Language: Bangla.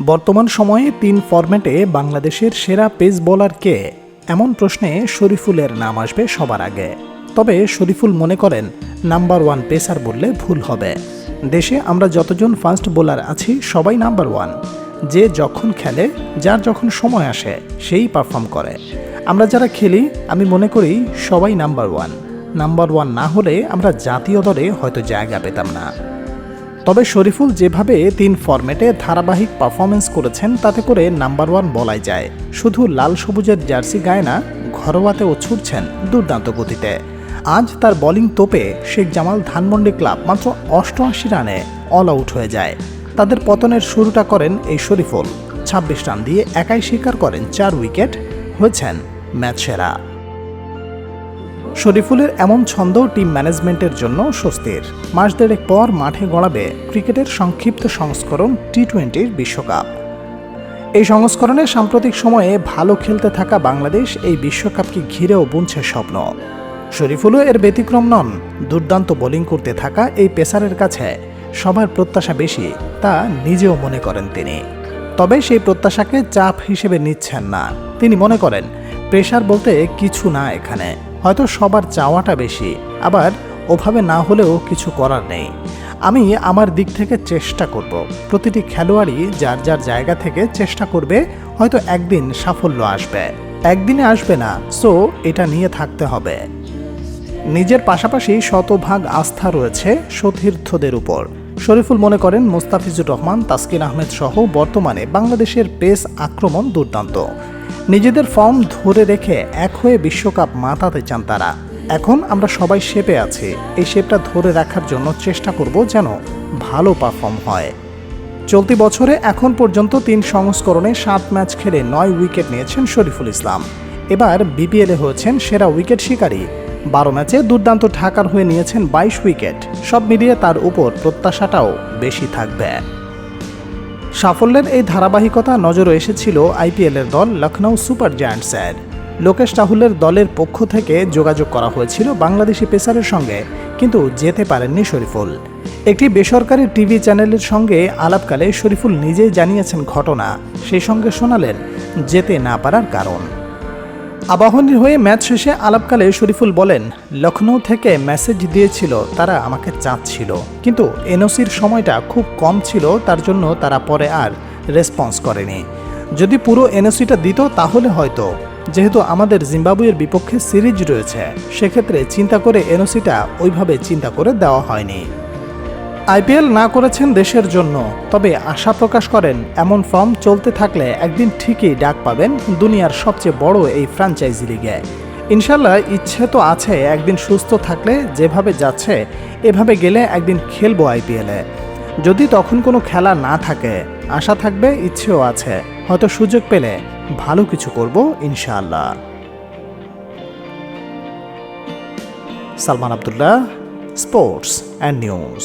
বর্তমান সময়ে তিন ফরম্যাটে বাংলাদেশের সেরা পেস বোলার কে? এমন প্রশ্নে শরীফুলের নাম আসবে সবার আগে। তবে শরীফুল মনে করেন, নাম্বার ওয়ান পেসার বললে ভুল হবে। দেশে আমরা যতজন ফাস্ট বোলার আছি, সবাই নাম্বার ওয়ান। যে যখন খেলে, যার যখন সময় আসে, সেই পারফর্ম করে। আমরা যারা খেলি, আমি মনে করি সবাই নাম্বার ওয়ান। নাম্বার ওয়ান না হলে আমরা জাতীয় দলে হয়তো জায়গা পেতাম না। তবে শরীফুল যেভাবে তিন ফরম্যাটে ধারাবাহিক পারফরমেন্স করেছেন, তাতে করে নাম্বার ওয়ান বলাই যায়। শুধু লাল সবুজের জার্সি গায়ে না ঘরোয়াতেও ছুটছেন দুর্দান্ত গতিতে। আজ তার বোলিং তোপে শেখ জামাল ধানমন্ডি ক্লাব মাত্র অষ্টআশি রানে অল আউট হয়ে যায়। তাদের পতনের শুরুটা করেন এই শরীফুল। ছাব্বিশ রান দিয়ে একাই স্বীকার করেন চার উইকেট, হয়েছেন ম্যাচ সেরা শরীফুলের এমন ছন্দ টিম ম্যানেজমেন্টের জন্য স্বস্তির। মাস দেড়েক পর মাঠে গড়াবে ক্রিকেটের সংক্ষিপ্ত সংস্করণ টি টোয়েন্টির বিশ্বকাপ। এই সংস্করণে সাম্প্রতিক সময়ে ভালো খেলতে থাকা বাংলাদেশ এই বিশ্বকাপকে ঘিরেও বুনছে স্বপ্ন। শরীফুলও এর ব্যতিক্রম নন, দুর্দান্ত বোলিং করতে থাকা এই পেসারের কাছে সবার প্রত্যাশা বেশি, তা নিজেও মনে করেন তিনি। তবে সেই প্রত্যাশাকে চাপ হিসেবে নিচ্ছেন না। তিনি মনে করেন, প্রেশার বলতে কিছু না এখানে। হয়তো সবার চাওয়াটা বেশি, আবার ওভাবে না হলেও কিছু করার নেই। আমি আমার দিক থেকে চেষ্টা করব। প্রতিটি খেলোয়াড়ই যার যার জায়গা থেকে চেষ্টা করবে, হয়তো একদিন সাফল্য আসবে। একদিনে আসবে না, সো এটা নিয়ে থাকতে হবে। নিজের পাশাপাশি শতভাগ আস্থা রয়েছে সতীর্থদের উপর। শরীফুল মনে করেন মোস্তাফিজুর রহমান, তাসকিন আহমেদ সহ বর্তমানে বাংলাদেশের পেস আক্রমণ দুর্দান্ত। নিজেদের ফর্ম ধরে রেখে এক হয়ে বিশ্বকাপ মাতাতে চান তারা। এখন আমরা সবাই শেপে আছি। এই শেপটা ধরে রাখার জন্য চেষ্টা করব যেন ভালো পারফর্ম হয়। চলতি বছরে এখন পর্যন্ত তিন সংস্করণে সাত ম্যাচ খেলে নয় উইকেট নিয়েছেন শরীফুল ইসলাম। এবার বিপিএলে হয়েছেন সেরা উইকেট শিকারী বারো ম্যাচে দুর্দান্ত ঢাকার হয়ে নিয়েছেন বাইশ উইকেট। সব মিলিয়ে তার উপর প্রত্যাশাটাও বেশি থাকবে। সাফল্যের এই ধারাবাহিকতা নজরে এসেছিল আইপিএলের দল লখনৌ সুপার জায়ান্টসের। লোকেশ রাহুলের দলের পক্ষ থেকে যোগাযোগ করা হয়েছিল বাংলাদেশি পেসারের সঙ্গে, কিন্তু যেতে পারেননি শরীফুল। একটি বেসরকারি টিভি চ্যানেলের সঙ্গে আলাপকালে শরীফুল নিজেই জানিয়েছেন ঘটনা, সেই সঙ্গে শোনালেন যেতে না পারার কারণ। আবাহনীর হয়ে ম্যাচ শেষে আলাপকালে শরীফুল বলেন লখনৌ থেকে মেসেজ দিয়েছিল, তারা আমাকে চাচ্ছিল। কিন্তু এনওসির সময়টা খুব কম ছিল, তার জন্য তারা পরে আর রেসপন্স করেনি। যদি পুরো এনওসিটা দিত, তাহলে হয়তো। যেহেতু আমাদের জিম্বাবুয়ের বিপক্ষে সিরিজ রয়েছে, সেক্ষেত্রে চিন্তা করে এনওসিটা ওইভাবে চিন্তা করে দেওয়া হয়নি। আইপিএল না করেছেন দেশের জন্য, তবে আশা প্রকাশ করেন এমন ফর্ম চলতে থাকলে একদিন ঠিকই ডাক পাবেন দুনিয়ার সবচেয়ে বড় এই ফ্র্যাঞ্চাইজি লিগে। ইনশাল্লাহ ইচ্ছে তো আছে একদিন সুস্থ থাকলে যেভাবে যাচ্ছে, এভাবে গেলে একদিন খেলব আইপিএলে। যদি তখন কোনো খেলা না থাকে, আশা থাকবে ইচ্ছেও আছে, হয়তো সুযোগ পেলে ভালো কিছু করব ইনশাআল্লাহ। Salman Abdullah, sports and news.